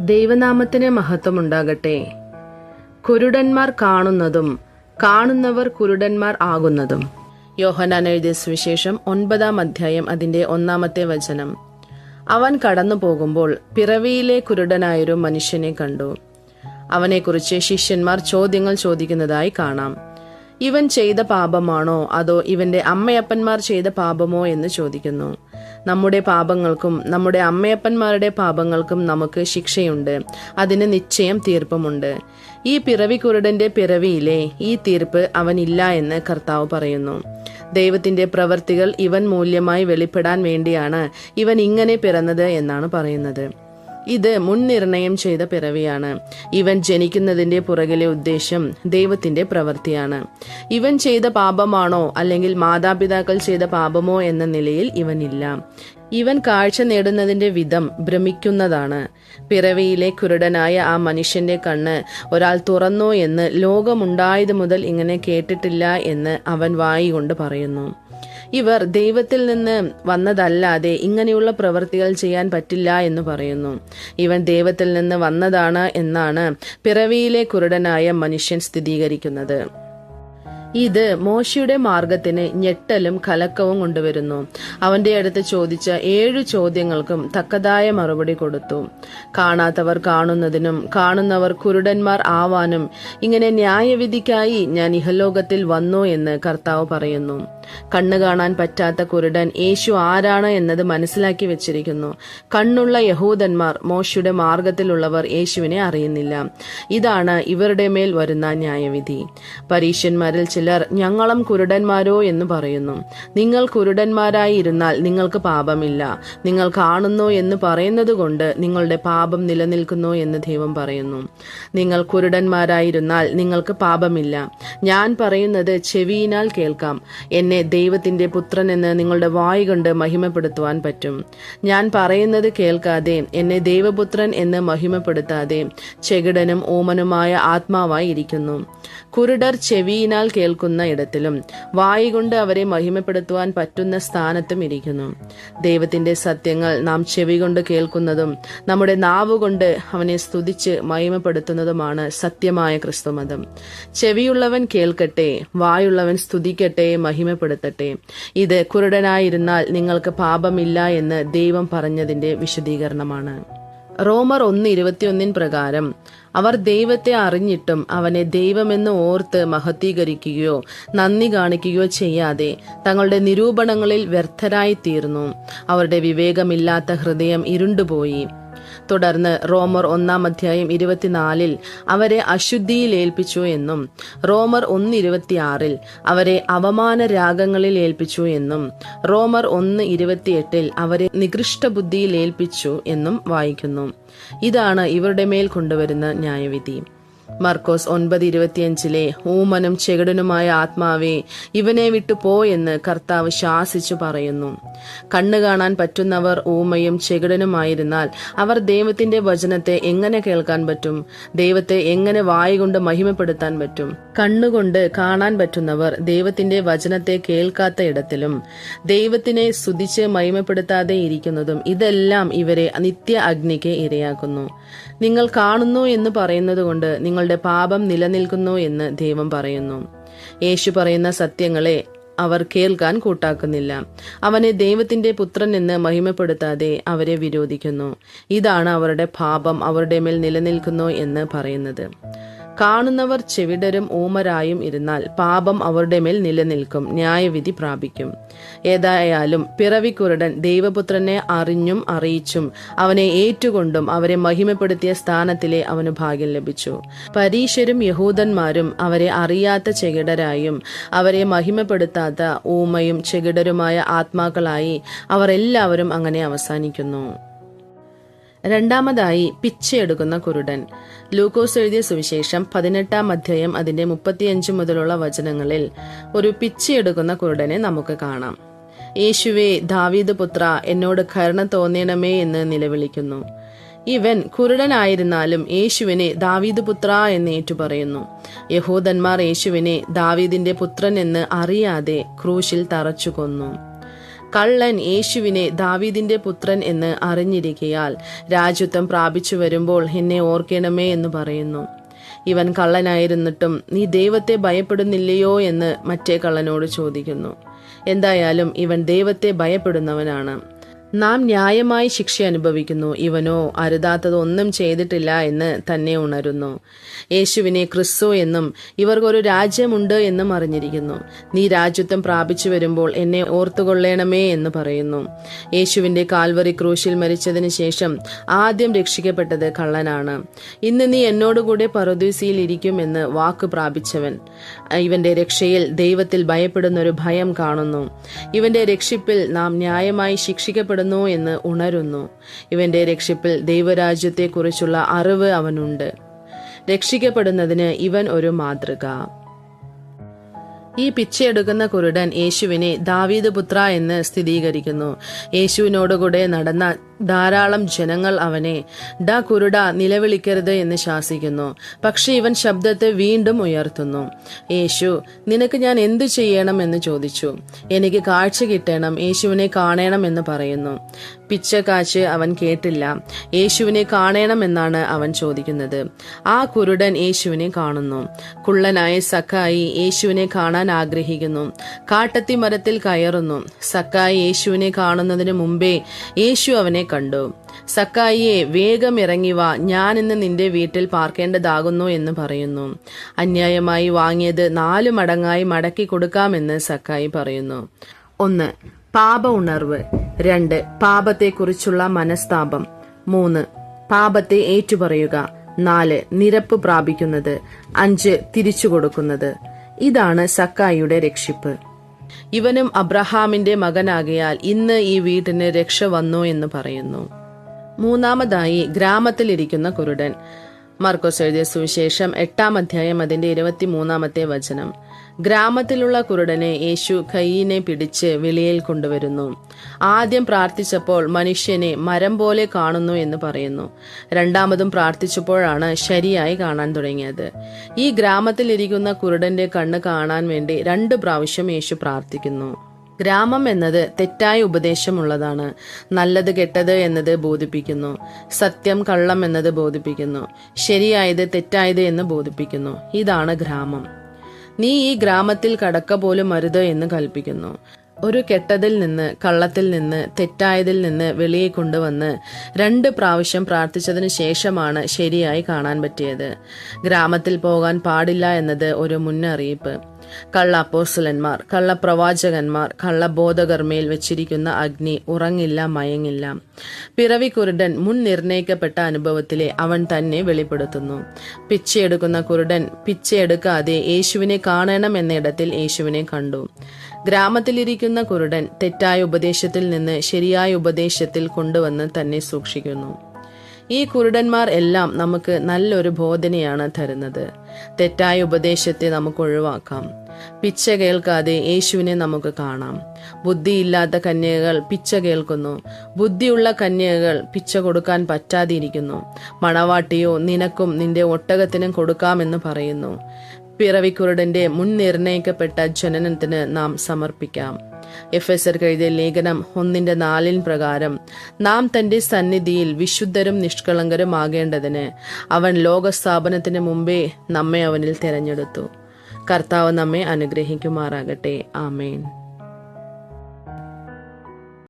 ദൈവനാമത്തിന് മഹത്വമുണ്ടാകട്ടെ. കുരുടന്മാർ കാണുന്നതും കാണുന്നവർ കുരുടന്മാർ ആകുന്നതും. യോഹനാൻ എഴുതിയ സുവിശേഷം ഒൻപതാം അധ്യായം അതിന്റെ ഒന്നാമത്തെ വചനം. അവൻ കടന്നു പോകുമ്പോൾ പിറവിയിലെ കുരുടനായൊരു മനുഷ്യനെ കണ്ടു. അവനെക്കുറിച്ച് ശിഷ്യന്മാർ ചോദ്യങ്ങൾ ചോദിക്കുന്നതായി കാണാം. ഇവൻ ചെയ്ത പാപമാണോ? അതോ ഇവന്റെ അമ്മയപ്പന്മാർ ചെയ്ത പാപമോ എന്ന് ചോദിക്കുന്നു. നമ്മുടെ പാപങ്ങൾക്കും നമ്മുടെ അമ്മയപ്പന്മാരുടെ പാപങ്ങൾക്കും നമുക്ക് ശിക്ഷയുണ്ട്. അതിന് നിശ്ചയം തീർപ്പുമുണ്ട്. ഈ പിറവി കുരുടന്റെ പിറവിയിലെ ഈ തീർപ്പ് അവനില്ല എന്ന് കർത്താവ് പറയുന്നു. ദൈവത്തിന്റെ പ്രവർത്തികൾ ഇവൻ മൂല്യമായി വെളിപ്പെടാൻ വേണ്ടിയാണ് ഇവൻ ഇങ്ങനെ പിറന്നത് എന്നാണ് പറയുന്നത്. ഇത് മുൻനിർണയം ചെയ്ത പിറവിയാണ്. ഇവൻ ജനിക്കുന്നതിന്റെ പുറകിലെ ഉദ്ദേശം ദൈവത്തിന്റെ പ്രവൃത്തിയാണ്. ഇവൻ ചെയ്ത പാപമാണോ അല്ലെങ്കിൽ മാതാപിതാക്കൾ ചെയ്ത പാപമോ എന്ന നിലയിൽ ഇവനില്ല. ഇവൻ കാഴ്ച നേടുന്നതിന്റെ വിധം ഭ്രമിക്കുന്നതാണ്. പിറവിയിലെ കുരുടനായ ആ മനുഷ്യന്റെ കണ്ണ് ഒരാൾ തുറന്നോ എന്ന് ലോകമുണ്ടായത് മുതൽ ഇങ്ങനെ കേട്ടിട്ടില്ല എന്ന് അവൻ വായി കൊണ്ട് പറയുന്നു. ഇവർ ദൈവത്തിൽ നിന്ന് വന്നതല്ലാതെ ഇങ്ങനെയുള്ള പ്രവൃത്തികൾ ചെയ്യാൻ പറ്റില്ല എന്ന് പറയുന്നു. ഇവൻ ദൈവത്തിൽ നിന്ന് വന്നതാണ് എന്നാണ് പിറവിയിലെ കുരുടനായ മനുഷ്യൻ സ്ഥിരീകരിക്കുന്നത്. ഇത് മോശയുടെ മാർഗത്തിന് ഞെട്ടലും കലക്കവും കൊണ്ടുവരുന്നു. അവന്റെ അടുത്ത് ചോദിച്ച ഏഴു ചോദ്യങ്ങൾക്കും തക്കതായ മറുപടി കൊടുത്തു. കാണാത്തവർ കാണുന്നതിനും കാണുന്നവർ കുരുടന്മാർ ആവാനും ഇങ്ങനെ ന്യായവിധിക്കായി ഞാൻ ഇഹലോകത്തിൽ വന്നു എന്ന് കർത്താവ് പറയുന്നു. കണ്ണു കാണാൻ പറ്റാത്ത കുരുടൻ യേശു ആരാണ് എന്നത് മനസ്സിലാക്കി വെച്ചിരിക്കുന്നു. കണ്ണുള്ള യഹൂദന്മാർ മോശയുടെ മാർഗത്തിലുള്ളവർ യേശുവിനെ അറിയുന്നില്ല. ഇതാണ് ഇവരുടെ മേൽ വരുന്ന ന്യായവിധി. പരീഷ്യന്മാരിൽ ചിലർ ഞങ്ങളും കുരുടന്മാരോ എന്ന് പറയുന്നു. നിങ്ങൾ കുരുടന്മാരായി ഇരുന്നാൽ നിങ്ങൾക്ക് പാപമില്ല. നിങ്ങൾ കാണുന്നു എന്ന് പറയുന്നത് കൊണ്ട് നിങ്ങളുടെ പാപം നിലനിൽക്കുന്നു എന്ന് ദൈവം പറയുന്നു. നിങ്ങൾ കുരുടന്മാരായിരുന്നാൽ നിങ്ങൾക്ക് പാപമില്ല. ഞാൻ പറയുന്നത് ചെവിയിനാൽ കേൾക്കാം. എന്നെ ദൈവത്തിന്റെ പുത്രൻ എന്ന് നിങ്ങളുടെ വായ് കൊണ്ട് മഹിമപ്പെടുത്തുവാൻ പറ്റും. ഞാൻ പറയുന്നത് കേൾക്കാതെ എന്നെ ദൈവപുത്രൻ എന്ന് മഹിമപ്പെടുത്താതെ ചെകിടനും ഓമനുമായ ആത്മാവായി ഇരിക്കുന്നു. കുരുടർ ചെവിയിനാൽ കേൾക്കുന്ന ഇടത്തിലും വായി കൊണ്ട് അവരെ മഹിമപ്പെടുത്തുവാൻ പറ്റുന്ന സ്ഥാനത്തും ഇരിക്കുന്നു. ദൈവത്തിന്റെ സത്യങ്ങൾ നാം ചെവി കൊണ്ട് കേൾക്കുന്നതും നമ്മുടെ നാവ് കൊണ്ട് അവനെ സ്തുതിച്ച് മഹിമപ്പെടുത്തുന്നതുമാണ് സത്യമായ ക്രിസ്തുമതം. ചെവിയുള്ളവൻ കേൾക്കട്ടെ വായുള്ളവൻ സ്തുതിക്കട്ടെ മഹിമപ്പെടുത്തട്ടെ. ഇത് കുരുടനായിരുന്നാൽ നിങ്ങൾക്ക് പാപമില്ല എന്ന് ദൈവം പറഞ്ഞതിന്റെ വിശദീകരണമാണ്. റോമർ ഒന്ന് ഇരുപത്തിയൊന്നിൻ പ്രകാരം അവർ ദൈവത്തെ അറിഞ്ഞിട്ടും അവനെ ദൈവമെന്ന് ഓർത്ത് മഹത്തീകരിക്കുകയോ നന്ദി കാണിക്കുകയോ ചെയ്യാതെ തങ്ങളുടെ നിരൂപണങ്ങളിൽ വ്യർത്ഥരായി തീർന്നു അവരുടെ വിവേകമില്ലാത്ത ഹൃദയം ഇരുണ്ടുപോയി. തുടർന്ന് റോമർ ഒന്നാം അധ്യായം ഇരുപത്തിനാലിൽ അവരെ അശുദ്ധിയിൽ ഏൽപ്പിച്ചു എന്നും റോമർ ഒന്ന് ഇരുപത്തിയാറിൽ അവരെ അവമാന രാഗങ്ങളിൽ ഏൽപ്പിച്ചു എന്നും റോമർ ഒന്ന് ഇരുപത്തിയെട്ടിൽ അവരെ നികൃഷ്ട ബുദ്ധിയിൽ ഏൽപ്പിച്ചു എന്നും വായിക്കുന്നു. ഇതാണ് ഇവരുടെ മേൽ കൊണ്ടുവരുന്ന ന്യായവിധി. മർക്കോസ് ഒൻപത് ഇരുപത്തിയഞ്ചിലെ ഊമനും ചെകിടനുമായ ആത്മാവേ ഇവനെ വിട്ടു പോ എന്ന് കർത്താവ് ശാസിച്ചു പറയുന്നു. കണ്ണു കാണാൻ പറ്റുന്നവർ ഊമയും ചെകിടനുമായിരുന്നാൽ അവർ ദൈവത്തിന്റെ വചനത്തെ എങ്ങനെ കേൾക്കാൻ പറ്റും? ദൈവത്തെ എങ്ങനെ വായി കൊണ്ട് മഹിമപ്പെടുത്താൻ പറ്റും? കണ്ണുകൊണ്ട് കാണാൻ പറ്റുന്നവർ ദൈവത്തിന്റെ വചനത്തെ കേൾക്കാത്ത ഇടത്തിലും ദൈവത്തിനെ സ്തുതിച്ച് മഹിമപ്പെടുത്താതെ ഇരിക്കുന്നതും ഇതെല്ലാം ഇവരെ നിത്യ അഗ്നിക്ക് ഇരയാക്കുന്നു. നിങ്ങൾ കാണുന്നു എന്ന് പറയുന്നത് കൊണ്ട് നിങ്ങളുടെ പാപം നിലനിൽക്കുന്നു എന്ന് ദൈവം പറയുന്നു. യേശു പറയുന്ന സത്യങ്ങളെ അവർ കേൾക്കാൻ കൂട്ടാക്കുന്നില്ല. അവനെ ദൈവത്തിന്റെ പുത്രൻ എന്ന് മഹിമപ്പെടുത്താതെ അവരെ വിരോധിക്കുന്നു. ഇതാണ് അവരുടെ പാപം അവരുടെ മേൽ നിലനിൽക്കുന്നു എന്ന് പറയുന്നത്. കാണുന്നവർ ചെവിടരും ഊമരായും ഇരുന്നാൽ പാപം അവരുടെ മേൽ നിലനിൽക്കും ന്യായവിധി പ്രാപിക്കും. ഏതായാലും പിറവിക്കുരുടൻ ദൈവപുത്രനെ അറിഞ്ഞും അറിയിച്ചും അവനെ ഏറ്റുകൊണ്ടും അവരെ മഹിമപ്പെടുത്തിയ സ്ഥാനത്തിലെ അവന് ഭാഗ്യം ലഭിച്ചു. പരീശരും യഹൂദന്മാരും അവരെ അറിയാത്ത ചെകിടരായും അവരെ മഹിമപ്പെടുത്താത്ത ഊമയും ചെകിടരുമായ ആത്മാക്കളായി അവർ എല്ലാവരും അങ്ങനെ അവസാനിക്കുന്നു. രണ്ടാമതായി പിച്ചയെടുക്കുന്ന കുരുടൻ. ലൂക്കോസ് എഴുതിയ സുവിശേഷം പതിനെട്ടാം അധ്യായം അതിന്റെ മുപ്പത്തിയഞ്ച് മുതലുള്ള വചനങ്ങളിൽ ഒരു പിച്ചയെടുക്കുന്ന കുരുടനെ നമുക്ക് കാണാം. യേശുവേ ദാവീദ് പുത്ര എന്നോട് കരുണ തോന്നണമേ എന്ന് നിലവിളിക്കുന്നു. ഇവൻ കുരുടനായിരുന്നാലും യേശുവിനെ ദാവീദ് പുത്ര എന്ന് ഏറ്റുപറയുന്നു. യഹൂദന്മാർ യേശുവിനെ ദാവീദിന്റെ പുത്രൻ എന്ന് അറിയാതെ ക്രൂശിൽ തറച്ചു കൊന്നു കള്ളൻ യേശുവിനെ ദാവീദിന്റെ പുത്രൻ എന്ന് അറിഞ്ഞിരിക്കയാൽ രാജ്യത്വം പ്രാപിച്ചു വരുമ്പോൾ എന്നെ ഓർക്കണമേ എന്ന് പറയുന്നു. ഇവൻ കള്ളനായിരുന്നിട്ടും നീ ദൈവത്തെ ഭയപ്പെടുന്നില്ലയോ എന്ന് മറ്റേ കള്ളനോട് ചോദിക്കുന്നു. എന്തായാലും ഇവൻ ദൈവത്തെ ഭയപ്പെടുന്നവനാണ്. നാം ന്യായമായി ശിക്ഷ അനുഭവിക്കുന്നു. ഇവനോ അരുതാത്തത് ഒന്നും ചെയ്തിട്ടില്ല എന്ന് തന്നെ ഉണരുന്നു. യേശുവിനെ ക്രിസ്തു എന്നും ഇവർക്കൊരു രാജ്യമുണ്ട് എന്നും അറിഞ്ഞിരിക്കുന്നു. നീ രാജ്യത്വം പ്രാപിച്ചു വരുമ്പോൾ എന്നെ ഓർത്തുകൊള്ളേണമേ എന്ന് പറയുന്നു. യേശുവിന്റെ കാൽവറി ക്രൂശിൽ മരിച്ചതിന് ശേഷം ആദ്യം രക്ഷിക്കപ്പെട്ടത് കള്ളനാണ്. ഇന്ന് നീ എന്നോടുകൂടെ പറുദീസയിൽ ഇരിക്കുമെന്ന് വാക്ക് പ്രാപിച്ചവൻ. ഇവന്റെ രക്ഷയിൽ ദൈവത്തിൽ ഭയപ്പെടുന്ന ഒരു ഭയം കാണുന്നു. ഇവന്റെ രക്ഷിപ്പിൽ നാം ന്യായമായി ശിക്ഷിക്കപ്പെടുന്നു എന്ന് ഉണരുന്നു. ഇവന്റെ രക്ഷിപ്പിൽ ദൈവരാജ്യത്തെക്കുറിച്ചുള്ള അറിവ് അവനുണ്ട്. രക്ഷിക്കപ്പെടുന്നതിന് ഇവൻ ഒരു മാതൃക. ഈ പിച്ചയെടുക്കുന്ന കുരുടൻ യേശുവിനെ ദാവീദ് പുത്ര എന്ന് സ്ഥിരീകരിക്കുന്നു. യേശുവിനോടുകൂടെ നടന്ന ധാരാളം ജനങ്ങൾ അവനെ ഡാ കുരുട നിലവിളിക്കരുത് എന്ന് ശാസിക്കുന്നു. പക്ഷെ ഇവൻ ശബ്ദത്തെ വീണ്ടും ഉയർത്തുന്നു. യേശു നിനക്ക് ഞാൻ എന്തു ചെയ്യണം? എന്ന് ചോദിച്ചു. എനിക്ക് കാഴ്ച കിട്ടണം യേശുവിനെ കാണണം എന്ന് പറയുന്നു. പിച്ച കാച്ച് അവൻ കേട്ടില്ല. യേശുവിനെ കാണണമെന്നാണ് അവൻ ചോദിക്കുന്നത്. ആ കുരുടൻ യേശുവിനെ കാണുന്നു. കുള്ളനായ സക്കായി യേശുവിനെ കാണാൻ ആഗ്രഹിക്കുന്നു. കാട്ടത്തി മരത്തിൽ കയറുന്നു. സക്കായി യേശുവിനെ കാണുന്നതിന് മുമ്പേ യേശു അവനെ കണ്ടു. സക്കായിയെ വേഗം ഇറങ്ങി വാ ഞാൻ ഇന്ന് നിന്റെ വീട്ടിൽ പാർക്കേണ്ടതാകുന്നു എന്ന് പറയുന്നു. അന്യായമായി വാങ്ങിയത് നാലു മടങ്ങായി മടക്കി കൊടുക്കാമെന്ന് സക്കായി പറയുന്നു. ഒന്ന് പാപ ഉണർവ് രണ്ട് പാപത്തെക്കുറിച്ചുള്ള മനസ്താപം. മൂന്ന് പാപത്തെ ഏറ്റുപറയുക. നാല് നിരപ്പ് പ്രാപിക്കുന്നത്. അഞ്ച് തിരിച്ചു കൊടുക്കുന്നത് ഇതാണ് സക്കായിയുടെ രക്ഷിപ്പ്. ഇവനും അബ്രഹാമിന്റെ മകനാകയാൽ ഇന്ന് ഈ വീട്ടിന് രക്ഷ വന്നു എന്ന് പറയുന്നു. മൂന്നാമതായി ഗ്രാമത്തിലിരിക്കുന്ന കുരുടൻ. മാർക്കോസ് എഴുതിയ സുവിശേഷം എട്ടാം അധ്യായം അതിന്റെ ഇരുപത്തിമൂന്നാമത്തെ വചനം. ഗ്രാമത്തിലുള്ള കുരുടനെ യേശു കൈയിനെ പിടിച്ച് വെളിയിൽ കൊണ്ടുവരുന്നു. ആദ്യം പ്രാർത്ഥിച്ചപ്പോൾ മനുഷ്യനെ മരം പോലെ കാണുന്നു എന്ന് പറയുന്നു. രണ്ടാമതും പ്രാർത്ഥിച്ചപ്പോഴാണ് ശരിയായി കാണാൻ തുടങ്ങിയത്. ഈ ഗ്രാമത്തിലിരിക്കുന്ന കുരുടന്റെ കണ്ണ് കാണാൻ വേണ്ടി രണ്ട് പ്രാവശ്യം യേശു പ്രാർത്ഥിക്കുന്നു. ഗ്രാമം എന്നത് തെറ്റായ ഉപദേശമുള്ളതാണ്. നല്ലത് കെട്ടത് എന്നത് ബോധിപ്പിക്കുന്നു. സത്യം കള്ളം എന്നത് ബോധിപ്പിക്കുന്നു. ശരിയായത് തെറ്റായത് എന്ന് ബോധിപ്പിക്കുന്നു. ഇതാണ് ഗ്രാമം. നീ ഈ ഗ്രാമത്തിൽ കടക്ക പോലും അരുത് എന്ന് കൽപ്പിക്കുന്നു. ഒരു കെട്ടതിൽ നിന്ന് കള്ളത്തിൽ നിന്ന് തെറ്റായതിൽ നിന്ന് വെളിയെ കൊണ്ടുവന്ന് രണ്ട് പ്രാവശ്യം പ്രാർത്ഥിച്ചതിന് ശേഷമാണ് ശരിയായി കാണാൻ പറ്റിയത്. ഗ്രാമത്തിൽ പോകാൻ പാടില്ല എന്നത് ഒരു മുന്നറിയിപ്പ്. കള്ള അപ്പോസ്റ്റലന്മാർ കള്ള പ്രവാചകന്മാർ കള്ള ബോധകർമ്മയിൽ വെച്ചിരിക്കുന്ന അഗ്നി ഉറങ്ങില്ല മയങ്ങില്ല. പിറവി കുരുടൻ മുൻ നിർണയിക്കപ്പെട്ട അനുഭവത്തിലെ അവൻ തന്നെ വെളിപ്പെടുത്തുന്നു. പിച്ചയെടുക്കുന്ന കുരുടൻ പിച്ചയെടുക്കാതെ യേശുവിനെ കാണണം എന്ന ഇടത്തിൽ യേശുവിനെ കണ്ടു. ഗ്രാമത്തിലിരിക്കുന്ന കുരുടൻ തെറ്റായ ഉപദേശത്തിൽ നിന്ന് ശരിയായ ഉപദേശത്തിൽ കൊണ്ടുവന്ന് തന്നെ സൂക്ഷിക്കുന്നു. ഈ കുരുടന്മാർ എല്ലാം നമുക്ക് നല്ലൊരു ബോധനയാണ് തരുന്നത്. തെറ്റായ ഉപദേശത്തെ നമുക്ക് ഒഴിവാക്കാം. പിച്ച കേൾക്കാതെ യേശുവിനെ നമുക്ക് കാണാം. ബുദ്ധിയില്ലാത്ത കന്യകകൾ പിച്ച കേൾക്കുന്നു. ബുദ്ധിയുള്ള കന്യകകൾ പിച്ച കൊടുക്കാൻ പറ്റാതിരിക്കുന്നു. മണവാട്ടിയോ നിനക്കും നിന്റെ ഒട്ടകത്തിനും കൊടുക്കാമെന്ന് പറയുന്നു. പിറവിക്കുരുടന്റെ മുൻ നിർണയിക്കപ്പെട്ട ജനനത്തിന് നാം സമർപ്പിക്കാം. എഫ് എസ് ആർ എഴുതിയ ലേഖനം ഒന്നിന്റെ നാലിൻ പ്രകാരം നാം തന്റെ സന്നിധിയിൽ വിശുദ്ധരും നിഷ്കളങ്കരും ആകേണ്ടതിന് അവൻ ലോകസ്ഥാപനത്തിന് മുമ്പേ നമ്മെ അവനിൽ തിരഞ്ഞെടുത്തു. കർത്താവ് നമ്മെ അനുഗ്രഹിക്കുമാറാകട്ടെ. ആമേൻ.